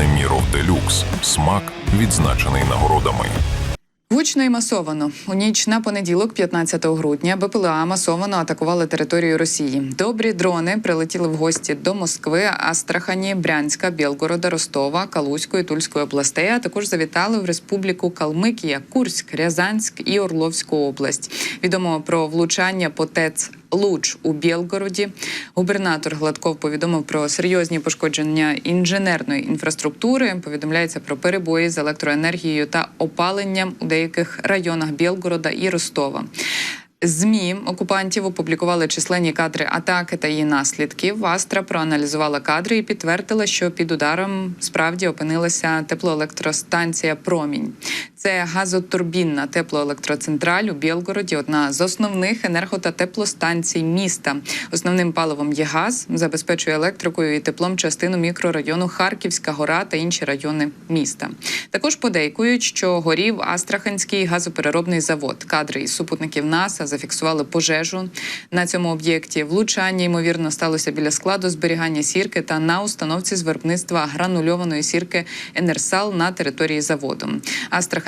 Неміров Делюкс. Смак відзначений нагородами. Гучно і масовано у ніч на понеділок, 15 грудня, БПЛА масовано атакували територію Росії. Добрі дрони прилетіли в гості до Москви, Астрахані, Брянська, Білгорода, Ростова, Калузької, Тульської областей. А також завітали в республіку Калмикія, Курськ, Рязанськ і Орловську область. Відомо про влучання по ТЕЦ Луч у Білгороді. Губернатор Гладков повідомив про серйозні пошкодження інженерної інфраструктури. Повідомляється про перебої з електроенергією та опаленням у деяких районах Білгорода і Ростова. ЗМІ окупантів опублікували численні кадри атаки та її наслідків. Астра проаналізувала кадри і підтвердила, що під ударом справді опинилася теплоелектростанція Промінь. Це газотурбінна теплоелектроцентраль у Білгороді, одна з основних енерго та теплостанцій міста. Основним паливом є газ, забезпечує електрикою і теплом частину мікрорайону Харківська гора та інші райони міста. Також подейкують, що горів Астраханський газопереробний завод. Кадри із супутників НАСА зафіксували пожежу на цьому об'єкті. Влучання ймовірно сталося біля складу зберігання сірки та на установці з виробництва гранульованої сірки Енерсал на території заводу.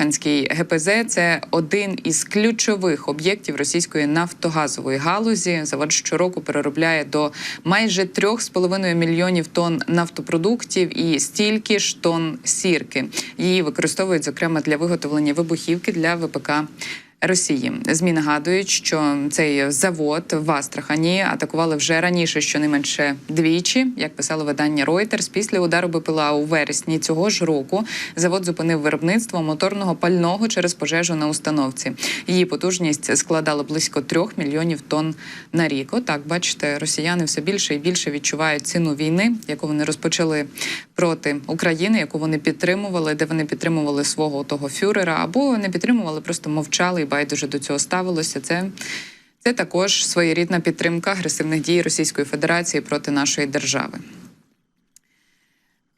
Астраханський ГПЗ це один із ключових об'єктів російської нафтогазової галузі. Завод щороку переробляє до майже 3,5 мільйонів тонн нафтопродуктів і стільки ж тонн сірки. Її використовують зокрема для виготовлення вибухівки для ВПК. Росії змі нагадують, що цей завод в Астрахані атакували вже раніше, щонайменше двічі, як писало видання Reuters, Після удару БПЛА у вересні цього ж року завод зупинив виробництво моторного пального через пожежу на установці. Її потужність складала близько трьох мільйонів тонн на рік. Отак, бачите, росіяни все більше і більше відчувають ціну війни, яку вони розпочали проти України, яку вони підтримували, де вони підтримували свого того фюрера, або не підтримували, просто мовчали і байдуже до цього ставилося. Це, це також своєрідна підтримка агресивних дій Російської Федерації проти нашої держави.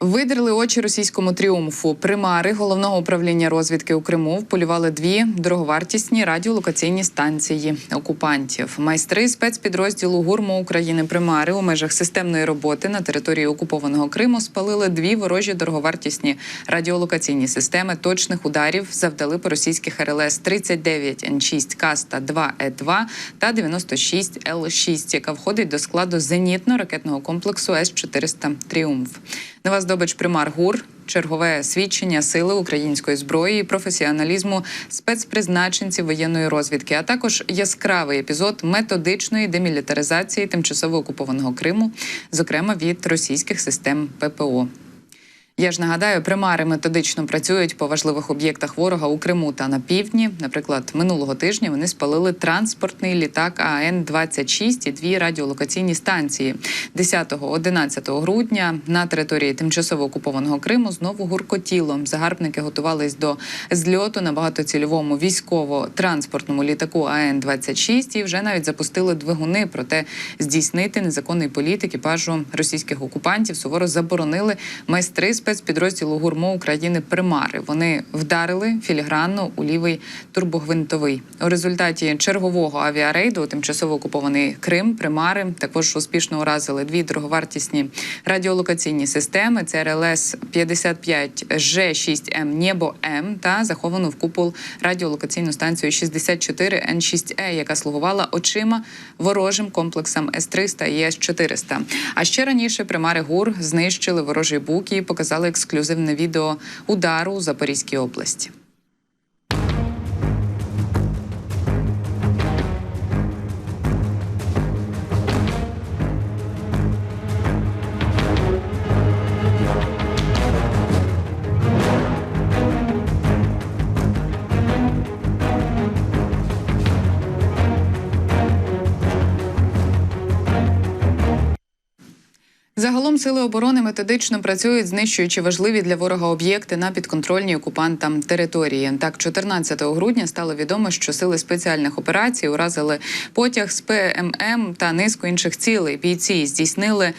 Видерли очі російському тріумфу. Примари головного управління розвідки у Криму вполювали дві дороговартісні радіолокаційні станції окупантів. Майстри спецпідрозділу ГУРМО України Примари у межах системної роботи на території окупованого Криму спалили дві ворожі дороговартісні радіолокаційні системи точних ударів. Завдали по російських РЛС 39 Н6 Каста 2 Е 2 та 96 Л 6 яка входить до складу зенітно-ракетного комплексу С 400 Тріумф. Нова здобич примар ГУР, чергове свідчення сили української зброї, професіоналізму спецпризначенців воєнної розвідки, а також яскравий епізод методичної демілітаризації тимчасово окупованого Криму, зокрема від російських систем ППО. Я ж нагадаю, примари методично працюють по важливих об'єктах ворога у Криму та на півдні. Наприклад, минулого тижня вони спалили транспортний літак АН 26 і дві радіолокаційні станції. 10-11 грудня на території тимчасово окупованого Криму знову гуркотіло. Загарбники готувались до зльоту на багатоцільовому військово-транспортному літаку АН 26 і вже навіть запустили двигуни. Проте здійснити незаконний політ екіпажу російських окупантів суворо заборонили майстри спецпідрозділу гурмо України Примари. Вони вдарили філігранно у лівий турбогвинтовий. У результаті чергового авіарейду тимчасово окупований Крим, Примари також успішно уразили дві дороговартісні радіолокаційні системи. Це РЛС 55 Ж 6 М Небо М та заховану в купол радіолокаційну станцію 64 Н 6 Е, яка слугувала очима ворожим комплексам С 300 і С 400 А ще раніше примари ГУР знищили ворожий бук і показали ексклюзивне відео удару у Запорізькій області. Загалом сили оборони методично працюють, знищуючи важливі для ворога об'єкти на підконтрольній окупантам території. Так, 14 грудня стало відомо, що сили спеціальних операцій уразили потяг з ПММ та низку інших цілей. Бійці здійснили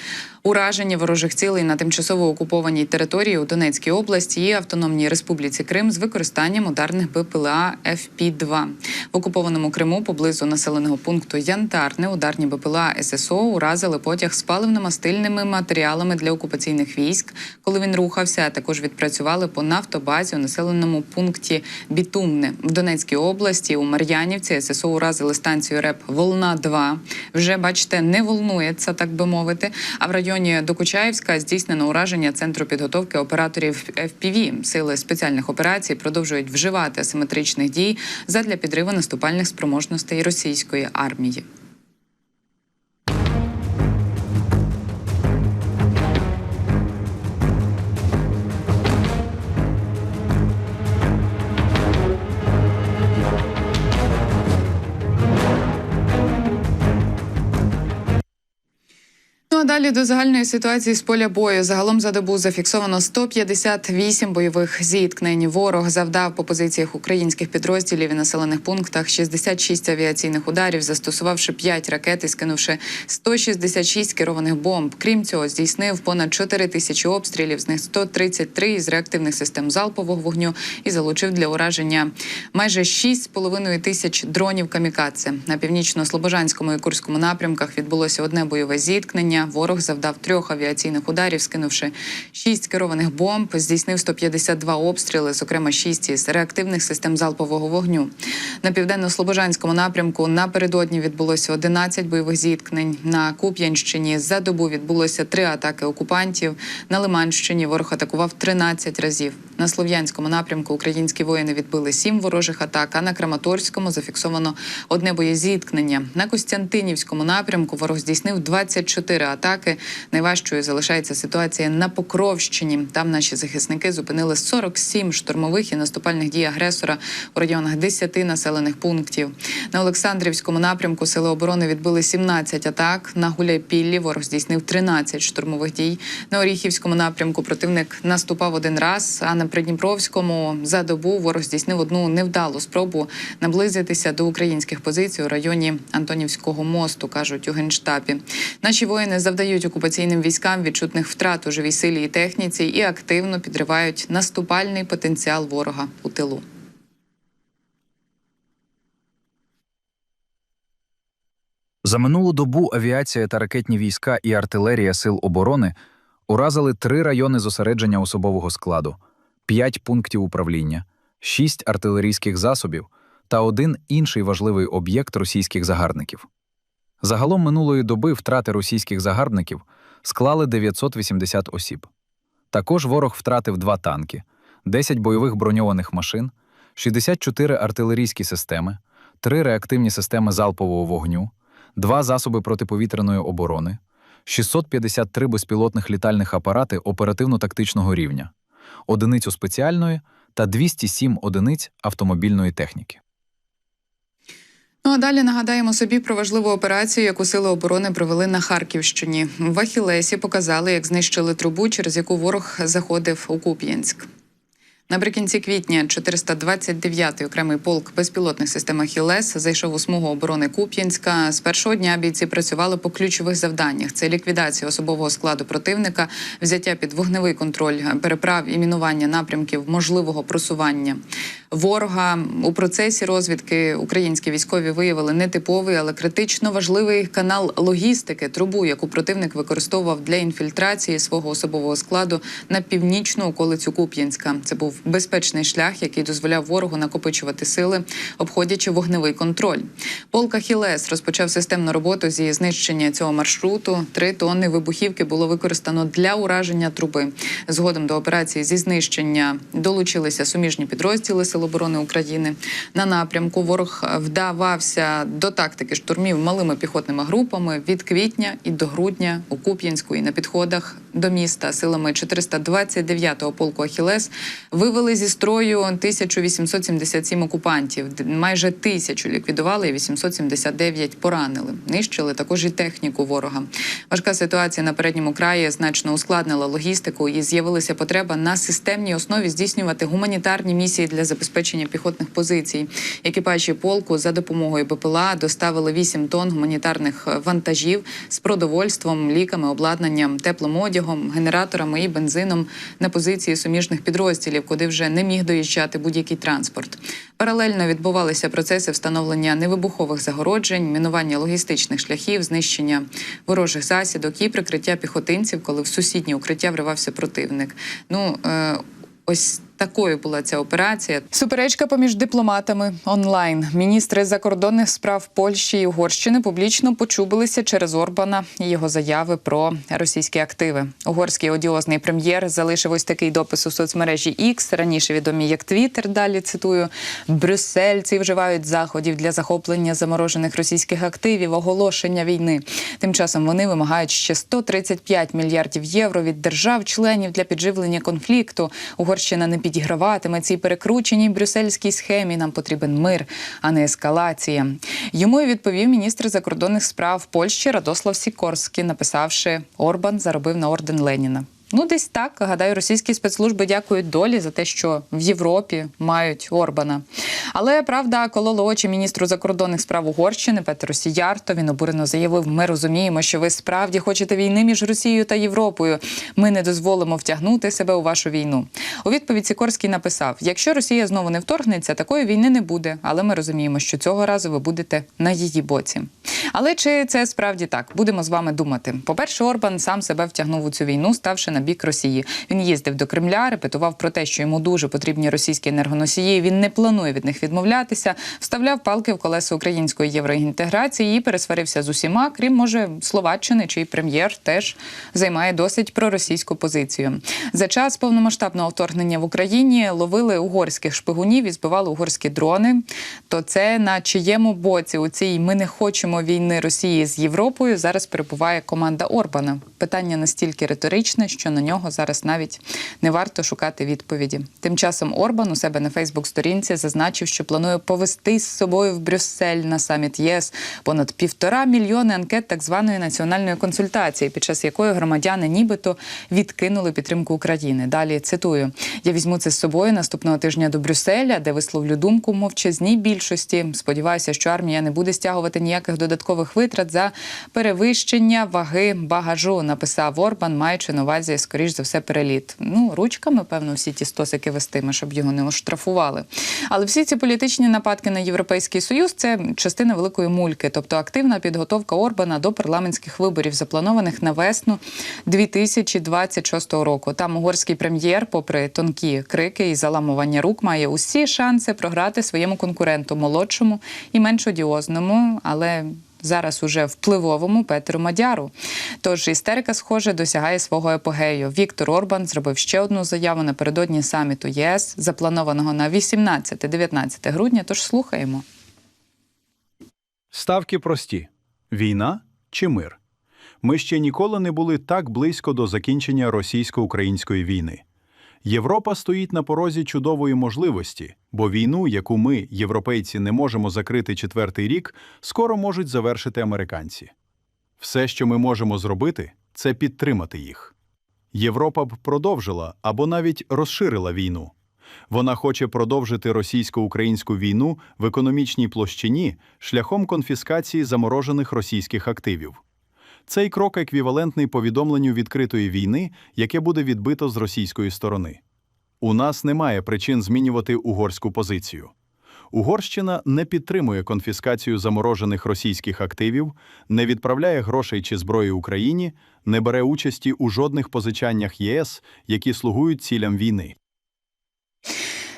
Ураження ворожих цілей на тимчасово окупованій території у Донецькій області і Автономній Республіці Крим з використанням ударних БПЛА ФП-2. В окупованому Криму поблизу населеного пункту Янтарне ударні БПЛА ССО уразили потяг з паливно-мастильними матеріалами для окупаційних військ, коли він рухався. а Також відпрацювали по нафтобазі у населеному пункті Бітумне в Донецькій області. У Мар'янівці ССО уразили станцію РЕП Волна 2 Вже бачите, не волнується, так би мовити. А в районі Докучаївська здійснено ураження центру підготовки операторів FPV. Сили спеціальних операцій продовжують вживати асиметричних дій задля підриву наступальних спроможностей російської армії. Ну а далі до загальної ситуації з поля бою. Загалом за добу зафіксовано 158 бойових зіткнень. Ворог завдав по позиціях українських підрозділів і населених пунктах 66 авіаційних ударів, застосувавши 5 ракет і скинувши 166 керованих бомб. Крім цього, здійснив понад 4 тисячі обстрілів, з них 133 із реактивних систем залпового вогню і залучив для ураження майже 6,5 тисяч дронів камікадзе. На північно-слобожанському і курському напрямках відбулося одне бойове зіткнення. Ворог завдав трьох авіаційних ударів, скинувши шість керованих бомб, здійснив 152 обстріли, зокрема шість із реактивних систем залпового вогню. На південно-слобожанському напрямку напередодні відбулося 11 бойових зіткнень. На Куп'янщині за добу відбулося три атаки окупантів. На Лиманщині ворог атакував 13 разів. На слов'янському напрямку українські воїни відбили сім ворожих атак. А на Краматорському зафіксовано одне боєзіткнення. На Костянтинівському напрямку ворог здійснив 24 атаки. Найважчою залишається ситуація на Покровщині. Там наші захисники зупинили 47 штурмових і наступальних дій агресора у районах 10 населених пунктів. На Олександрівському напрямку сили оборони відбили 17 атак. На Гуляйпіллі ворог здійснив 13 штурмових дій. На Оріхівському напрямку противник наступав один раз. А на Придніпровському за добу ворог здійснив одну невдалу спробу наблизитися до українських позицій у районі Антонівського мосту, кажуть у генштабі. Наші воїни завдають окупаційним військам відчутних втрат у живій силі і техніці і активно підривають наступальний потенціал ворога у тилу. За минулу добу авіація та ракетні війська і артилерія сил оборони уразили три райони зосередження особового складу, п'ять пунктів управління, шість артилерійських засобів та один інший важливий об'єкт російських загарбників. Загалом минулої доби втрати російських загарбників склали 980 осіб. Також ворог втратив два танки, 10 бойових броньованих машин, 64 артилерійські системи, 3 реактивні системи залпового вогню, два засоби протиповітряної оборони, 653 безпілотних літальних апарати оперативно-тактичного рівня, одиницю спеціальної та 207 одиниць автомобільної техніки. Ну а далі нагадаємо собі про важливу операцію, яку сили оборони провели на Харківщині. В Ахілесі показали, як знищили трубу, через яку ворог заходив у Куп'янськ. Наприкінці квітня 429-й окремий полк безпілотних систем «Ахілес» зайшов у смугу оборони Куп'янська. З першого дня бійці працювали по ключових завданнях: це ліквідація особового складу противника, взяття під вогневий контроль переправ і мінування напрямків можливого просування ворога. У процесі розвідки українські військові виявили нетиповий, але критично важливий канал логістики, трубу, яку противник використовував для інфільтрації свого особового складу на північну околицю Куп'янська. Це був безпечний шлях, який дозволяв ворогу накопичувати сили, обходячи вогневий контроль. Полк Ахілес розпочав системну роботу зі знищення цього маршруту. Три тонни вибухівки було використано для ураження труби. Згодом до операції зі знищення долучилися суміжні підрозділи Сил оборони України. На напрямку ворог вдавався до тактики штурмів малими піхотними групами від квітня і до грудня у Куп'янську і на підходах до міста силами 429-го полку Ахілес вивели зі строю 1877 окупантів. Майже тисячу ліквідували і 879 поранили. Нищили також і техніку ворога. Важка ситуація на передньому краї значно ускладнила логістику і з'явилася потреба на системній основі здійснювати гуманітарні місії для забезпечення піхотних позицій. Екіпажі полку за допомогою БПЛА доставили 8 тонн гуманітарних вантажів з продовольством, ліками, обладнанням, теплим одягом, генераторами і бензином на позиції суміжних підрозділів, куди вже не міг доїжджати будь-який транспорт. Паралельно відбувалися процеси встановлення невибухових загороджень, мінування логістичних шляхів, знищення ворожих засідок і прикриття піхотинців, коли в сусіднє укриття вривався противник. Ну е, ось такою була ця операція. Суперечка поміж дипломатами онлайн. Міністри закордонних справ Польщі і Угорщини публічно почубилися через Орбана і його заяви про російські активи. Угорський одіозний прем'єр залишив ось такий допис у соцмережі X, раніше відомі як Twitter, Далі цитую: Брюссельці вживають заходів для захоплення заморожених російських активів, оголошення війни. Тим часом вони вимагають ще 135 мільярдів євро від держав-членів для підживлення конфлікту. Угорщина не підіграватиме цій перекрученій брюссельській схемі. Нам потрібен мир, а не ескалація. Йому і відповів міністр закордонних справ Польщі Радослав Сікорський, написавши Орбан заробив на орден Леніна. Ну, десь так. Гадаю, російські спецслужби дякують долі за те, що в Європі мають Орбана. Але правда колола очі міністру закордонних справ Угорщини Петру Сіярто. Він обурено заявив: ми розуміємо, що ви справді хочете війни між Росією та Європою. Ми не дозволимо втягнути себе у вашу війну. У відповідь Сікорський написав: якщо Росія знову не вторгнеться, такої війни не буде. Але ми розуміємо, що цього разу ви будете на її боці. Але чи це справді так? Будемо з вами думати. По-перше, Орбан сам себе втягнув у цю війну, ставши на бік Росії. Він їздив до Кремля, репетував про те, що йому дуже потрібні російські енергоносії. Він не планує від них відмовлятися, вставляв палки в колеса української євроінтеграції і пересварився з усіма, крім може Словаччини, чий прем'єр теж займає досить проросійську позицію. За час повномасштабного вторгнення в Україні ловили угорських шпигунів і збивали угорські дрони. То це на чиєму боці у цій ми не хочемо війни Росії з Європою зараз перебуває команда Орбана. Питання настільки риторичне, що на нього зараз навіть не варто шукати відповіді. Тим часом Орбан у себе на Фейсбук-сторінці зазначив, що планує повести з собою в Брюссель на саміт ЄС понад півтора мільйони анкет так званої національної консультації, під час якої громадяни нібито відкинули підтримку України. Далі цитую: я візьму це з собою наступного тижня до Брюсселя, де висловлю думку мовчазній більшості. Сподіваюся, що армія не буде стягувати ніяких додаткових витрат за перевищення ваги багажу. Написав Орбан, маючи на увазі, скоріш за все, переліт. Ну ручками, певно, всі ті стосики вестиме, щоб його не оштрафували. Але всі ці політичні нападки на європейський союз це частина великої мульки, тобто активна підготовка Орбана до парламентських виборів, запланованих на весну 2026 року. Там угорський прем'єр, попри тонкі крики і заламування рук, має усі шанси програти своєму конкуренту молодшому і менш одіозному, але зараз уже впливовому Петру Мадяру. Тож істерика, схоже, досягає свого епогею. Віктор Орбан зробив ще одну заяву напередодні саміту ЄС, запланованого на 18-19 грудня. Тож слухаємо. Ставки прості: війна чи мир. Ми ще ніколи не були так близько до закінчення російсько-української війни. Європа стоїть на порозі чудової можливості, бо війну, яку ми, європейці, не можемо закрити четвертий рік, скоро можуть завершити американці. Все, що ми можемо зробити, це підтримати їх. Європа б продовжила або навіть розширила війну. Вона хоче продовжити російсько-українську війну в економічній площині шляхом конфіскації заморожених російських активів. Цей крок еквівалентний повідомленню відкритої війни, яке буде відбито з російської сторони. У нас немає причин змінювати угорську позицію. Угорщина не підтримує конфіскацію заморожених російських активів, не відправляє грошей чи зброї Україні, не бере участі у жодних позичаннях ЄС, які слугують цілям війни.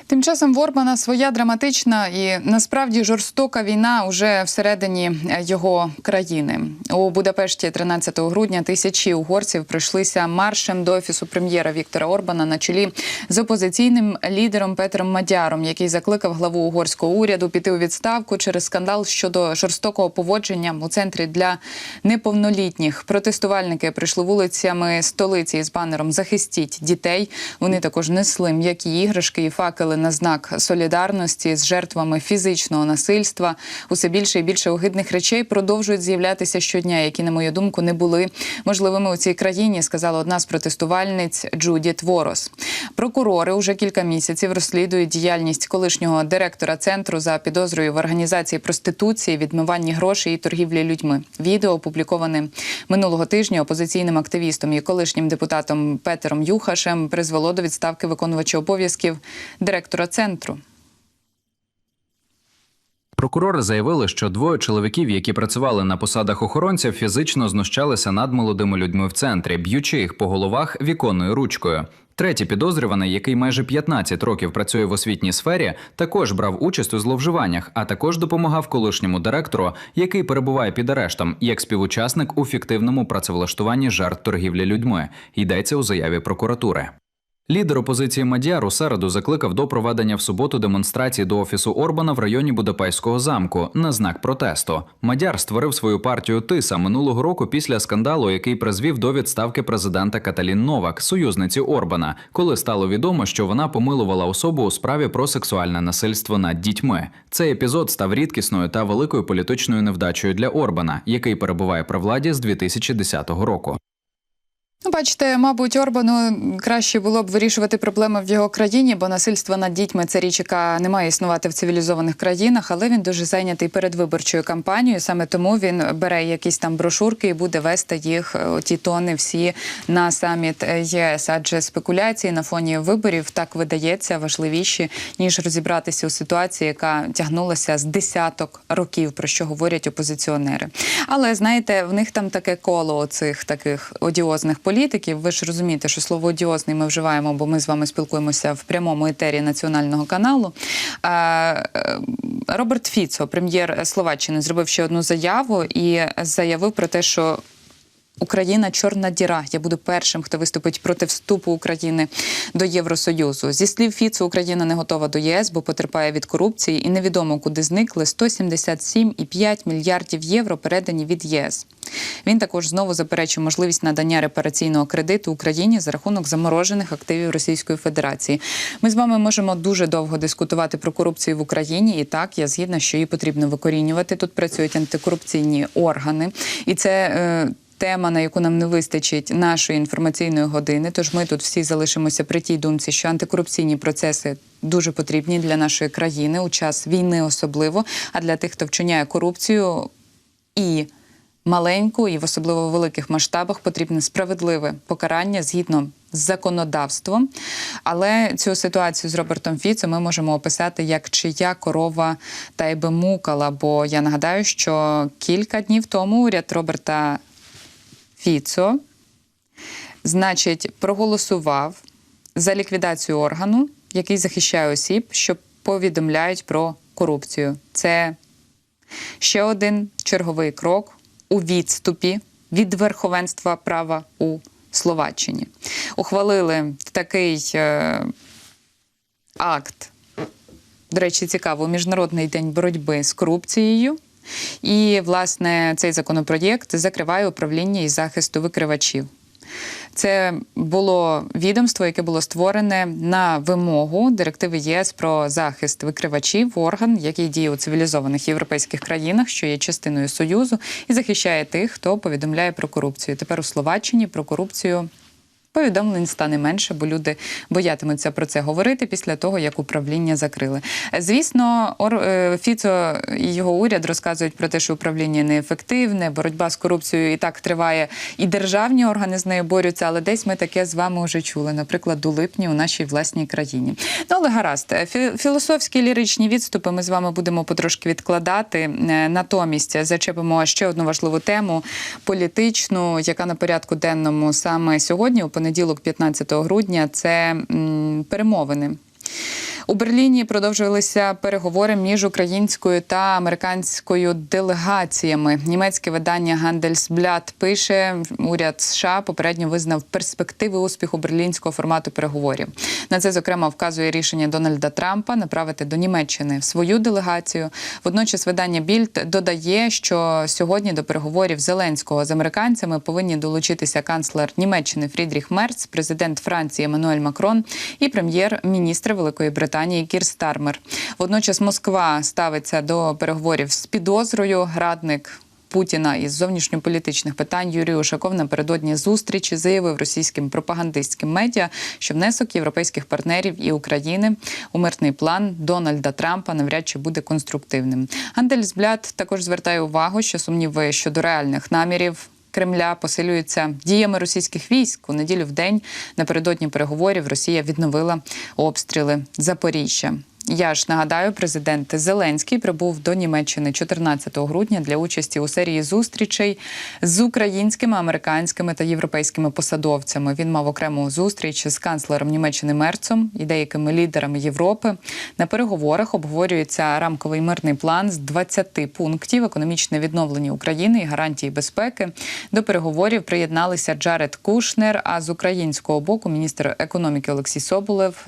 Тим часом в Орбана своя драматична і насправді жорстока війна уже всередині е, його країни. У Будапешті 13 грудня тисячі угорців прийшлися маршем до офісу прем'єра Віктора Орбана на чолі з опозиційним лідером Петром Мадяром, який закликав главу угорського уряду піти у відставку через скандал щодо жорстокого поводження у центрі для неповнолітніх. Протестувальники прийшли вулицями столиці із банером Захистіть дітей. Вони також несли м'які іграшки і факели на знак солідарності з жертвами фізичного насильства. Усе більше і більше огидних речей продовжують з'являтися щодня, які, на мою думку, не були можливими у цій країні, сказала одна з протестувальниць Джудіт Ворос. Прокурори уже кілька місяців розслідують діяльність колишнього директора центру за підозрою в організації проституції, відмиванні грошей і торгівлі людьми. Відео опубліковане минулого тижня опозиційним активістом і колишнім депутатом Петером Юхашем призвело до відставки виконувача обов'язків директора центру. Прокурори заявили, що двоє чоловіків, які працювали на посадах охоронців, фізично знущалися над молодими людьми в центрі, б'ючи їх по головах віконною ручкою. Третій підозрюваний, який майже 15 років працює в освітній сфері, також брав участь у зловживаннях, а також допомагав колишньому директору, який перебуває під арештом, як співучасник у фіктивному працевлаштуванні жертв торгівлі людьми. Йдеться у заяві прокуратури. Лідер опозиції Мадяр у середу закликав до проведення в суботу демонстрації до офісу Орбана в районі Будапештського замку на знак протесту. Мадяр створив свою партію Тиса минулого року після скандалу, який призвів до відставки президента Каталін Новак, союзниці Орбана, коли стало відомо, що вона помилувала особу у справі про сексуальне насильство над дітьми. Цей епізод став рідкісною та великою політичною невдачею для Орбана, який перебуває при владі з 2010 року. Ну, бачите, мабуть, Орбану краще було б вирішувати проблеми в його країні, бо насильство над дітьми це річ, яка не має існувати в цивілізованих країнах, але він дуже зайнятий передвиборчою кампанією. Саме тому він бере якісь там брошурки і буде вести їх е, ті тони всі на саміт ЄС. Адже спекуляції на фоні виборів так видається важливіші ніж розібратися у ситуації, яка тягнулася з десяток років, про що говорять опозиціонери. Але знаєте, в них там таке коло оцих таких одіозних політиків. Ви ж розумієте, що слово одіозний ми вживаємо, бо ми з вами спілкуємося в прямому етері національного каналу. Е, Роберт Фіцо, прем'єр Словаччини, зробив ще одну заяву і заявив про те, що. Україна чорна діра. Я буду першим, хто виступить проти вступу України до Євросоюзу. Зі слів Фіцу, Україна не готова до ЄС, бо потерпає від корупції, і невідомо куди зникли 177,5 мільярдів євро, передані від ЄС. Він також знову заперечив можливість надання репараційного кредиту Україні за рахунок заморожених активів Російської Федерації. Ми з вами можемо дуже довго дискутувати про корупцію в Україні, і так я згідна, що її потрібно викорінювати. Тут працюють антикорупційні органи, і це. Е, Тема, на яку нам не вистачить нашої інформаційної години, тож ми тут всі залишимося при тій думці, що антикорупційні процеси дуже потрібні для нашої країни у час війни, особливо. А для тих, хто вчиняє корупцію і маленьку, і в особливо великих масштабах потрібне справедливе покарання згідно з законодавством. Але цю ситуацію з Робертом Фіцо ми можемо описати як чия корова та й би мукала. Бо я нагадаю, що кілька днів тому уряд Роберта Фіцо, значить, проголосував за ліквідацію органу, який захищає осіб, що повідомляють про корупцію. Це ще один черговий крок у відступі від верховенства права у Словаччині. Ухвалили такий е, акт. До речі, цікаво, Міжнародний день боротьби з корупцією. І, власне, цей законопроєкт закриває управління із захисту викривачів. Це було відомство, яке було створене на вимогу директиви ЄС про захист викривачів, орган, який діє у цивілізованих європейських країнах, що є частиною союзу, і захищає тих, хто повідомляє про корупцію. Тепер у Словаччині про корупцію. Повідомлень стане менше, бо люди боятимуться про це говорити після того, як управління закрили. Звісно, е, Фіцо і його уряд розказують про те, що управління неефективне, боротьба з корупцією і так триває, і державні органи з нею борються, але десь ми таке з вами вже чули, наприклад, у липні у нашій власній країні. Ну але гаразд, Фі- філософські ліричні відступи ми з вами будемо потрошки відкладати. Е, Натомість зачепимо ще одну важливу тему політичну, яка на порядку денному саме сьогодні, у понеділок, 15 грудня, це перемовини. У Берліні продовжувалися переговори між українською та американською делегаціями. Німецьке видання Handelsblatt пише, уряд США попередньо визнав перспективи успіху берлінського формату переговорів. На це зокрема вказує рішення Дональда Трампа направити до Німеччини свою делегацію. Водночас видання Більд додає, що сьогодні до переговорів Зеленського з американцями повинні долучитися канцлер Німеччини Фрідріх Мерц, президент Франції Еммануель Макрон і прем'єр-міністр Великої Британії Кір Стармер. Водночас Москва ставиться до переговорів з підозрою. Радник Путіна із зовнішньополітичних питань Юрій Ушаков напередодні зустрічі заявив російським пропагандистським медіа, що внесок європейських партнерів і України у мирний план Дональда Трампа навряд чи буде конструктивним. Андельсбляд також звертає увагу, що сумніви щодо реальних намірів. Кремля посилюються діями російських військ у неділю в день. Напередодні переговорів Росія відновила обстріли Запоріжжя. Я ж нагадаю, президент Зеленський прибув до Німеччини 14 грудня для участі у серії зустрічей з українськими, американськими та європейськими посадовцями. Він мав окрему зустріч з канцлером Німеччини Мерцом і деякими лідерами Європи. На переговорах обговорюється рамковий мирний план з 20 пунктів, економічне відновлення України і гарантії безпеки. До переговорів приєдналися Джаред Кушнер. А з українського боку міністр економіки Олексій Соболев.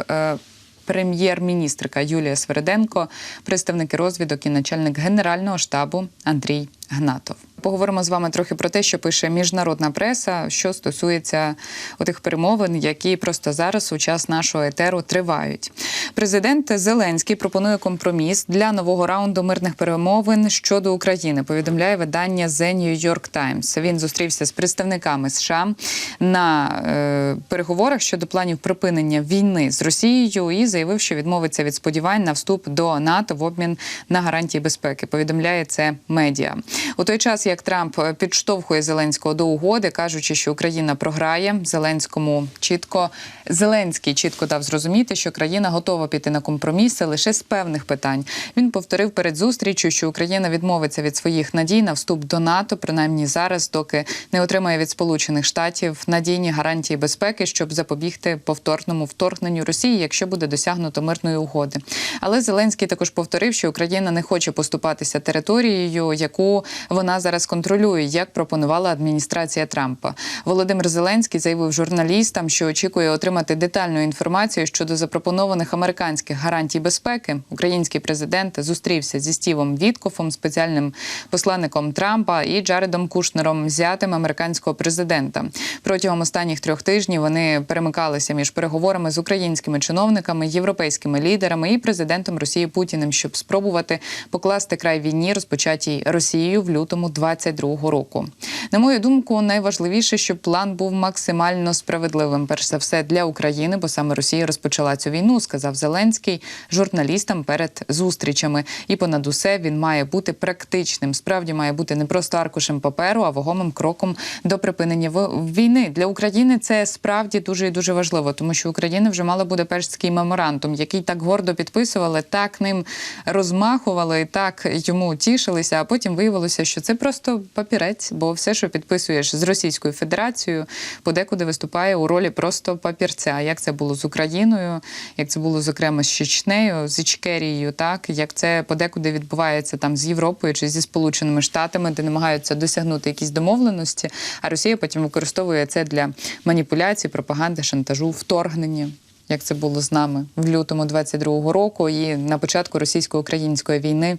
Прем'єр-міністрка Юлія Свериденко, представники розвідок і начальник генерального штабу Андрій Гнатов. Поговоримо з вами трохи про те, що пише міжнародна преса, що стосується отих перемовин, які просто зараз у час нашого етеру тривають. Президент Зеленський пропонує компроміс для нового раунду мирних перемовин щодо України. Повідомляє видання The New York Times. Він зустрівся з представниками США на е, переговорах щодо планів припинення війни з Росією і заявив, що відмовиться від сподівань на вступ до НАТО в обмін на гарантії безпеки. Повідомляє це медіа. У той час, як Трамп підштовхує Зеленського до угоди, кажучи, що Україна програє Зеленському чітко Зеленський чітко дав зрозуміти, що країна готова піти на компроміси лише з певних питань. Він повторив перед зустрічю, що Україна відмовиться від своїх надій на вступ до НАТО, принаймні зараз, доки не отримає від Сполучених Штатів надійні гарантії безпеки, щоб запобігти повторному вторгненню Росії, якщо буде досягнуто мирної угоди. Але Зеленський також повторив, що Україна не хоче поступатися територією, яку вона зараз контролює, як пропонувала адміністрація Трампа. Володимир Зеленський заявив журналістам, що очікує отримати детальну інформацію щодо запропонованих американських гарантій безпеки. Український президент зустрівся зі Стівом Віткофом, спеціальним посланником Трампа, і Джаредом Кушнером, зятим американського президента. Протягом останніх трьох тижнів вони перемикалися між переговорами з українськими чиновниками, європейськими лідерами і президентом Росії Путіним, щоб спробувати покласти край війні, розпочатій Росією в лютому 22-го року. На мою думку, найважливіше, щоб план був максимально справедливим. Перш за все для України, бо саме Росія розпочала цю війну, сказав Зеленський журналістам перед зустрічами. І понад усе він має бути практичним. Справді має бути не просто аркушем паперу, а вагомим кроком до припинення війни для України. Це справді дуже і дуже важливо, тому що Україна вже мала Будапештський меморандум, який так гордо підписували, так ним розмахували, так йому тішилися. А потім виявилося, що це просто папірець, бо все, що підписуєш з Російською Федерацією, подекуди виступає у ролі просто папірця. Як це було з Україною, як це було зокрема з Чечнею, з Ічкерією, так як це подекуди відбувається там з Європою чи зі Сполученими Штатами, де намагаються досягнути якісь домовленості, а Росія потім використовує це для маніпуляцій, пропаганди, шантажу, вторгнення. Як це було з нами в лютому 22-го року і на початку російсько-української війни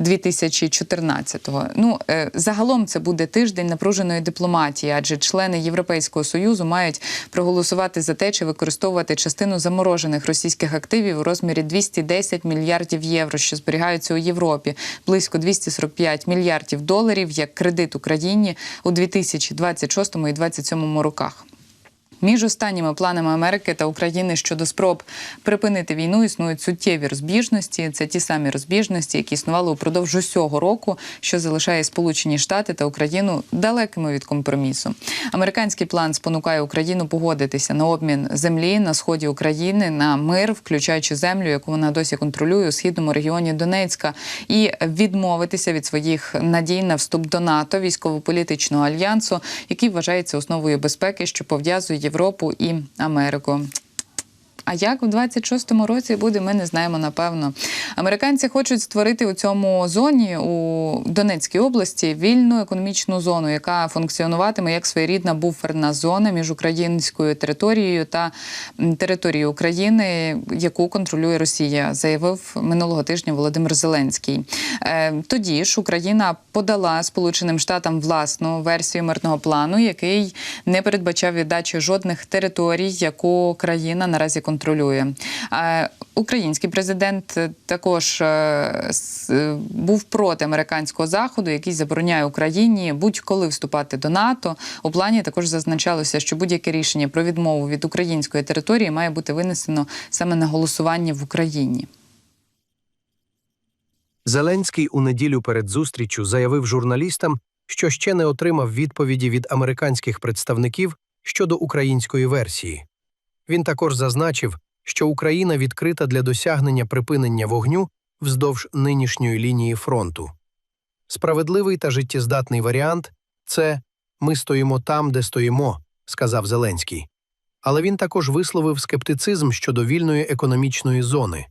2014-го. Ну е, загалом це буде тиждень напруженої дипломатії, адже члени Європейського союзу мають проголосувати за те, чи використовувати частину заморожених російських активів у розмірі 210 мільярдів євро, що зберігаються у Європі, близько 245 мільярдів доларів як кредит Україні у 2026 і 2027 роках. Між останніми планами Америки та України щодо спроб припинити війну існують суттєві розбіжності. Це ті самі розбіжності, які існували упродовж усього року, що залишає Сполучені Штати та Україну далекими від компромісу. Американський план спонукає Україну погодитися на обмін землі на сході України на мир, включаючи землю, яку вона досі контролює у східному регіоні Донецька, і відмовитися від своїх надій на вступ до НАТО, військово-політичного альянсу, який вважається основою безпеки, що пов'язує Європу і Америку. А як в 26-му році буде, ми не знаємо напевно. Американці хочуть створити у цьому зоні у Донецькій області вільну економічну зону, яка функціонуватиме як своєрідна буферна зона між українською територією та територією України, яку контролює Росія, заявив минулого тижня Володимир Зеленський. Е, Тоді ж Україна подала Сполученим Штатам власну версію мирного плану, який не передбачав віддачі жодних територій, яку країна наразі контролює. Е, Український президент також е, е, був проти американського заходу, який забороняє Україні будь-коли вступати до НАТО. У плані також зазначалося, що будь-яке рішення про відмову від української території має бути винесено саме на голосування в Україні. Зеленський у неділю перед зустріччю заявив журналістам, що ще не отримав відповіді від американських представників щодо української версії. Він також зазначив, що Україна відкрита для досягнення припинення вогню вздовж нинішньої лінії фронту. Справедливий та життєздатний варіант це ми стоїмо там, де стоїмо, сказав Зеленський. Але він також висловив скептицизм щодо вільної економічної зони.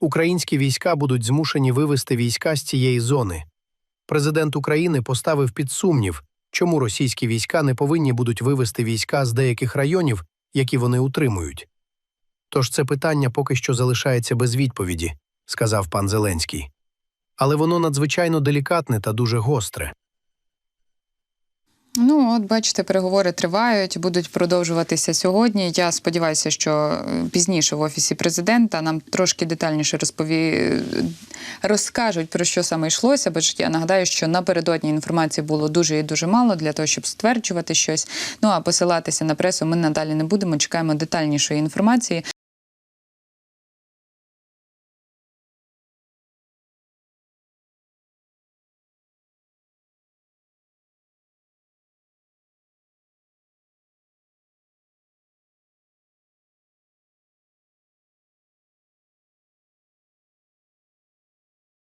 Українські війська будуть змушені вивести війська з цієї зони. Президент України поставив під сумнів, чому російські війська не повинні будуть вивести війська з деяких районів, які вони утримують. Тож це питання поки що залишається без відповіді, сказав пан Зеленський. Але воно надзвичайно делікатне та дуже гостре. Ну, от бачите, переговори тривають, будуть продовжуватися сьогодні. Я сподіваюся, що е, пізніше в офісі президента нам трошки детальніше розпові... розкажуть про що саме йшлося. Бо ж я нагадаю, що напередодні інформації було дуже і дуже мало для того, щоб стверджувати щось. Ну а посилатися на пресу ми надалі не будемо. Чекаємо детальнішої інформації.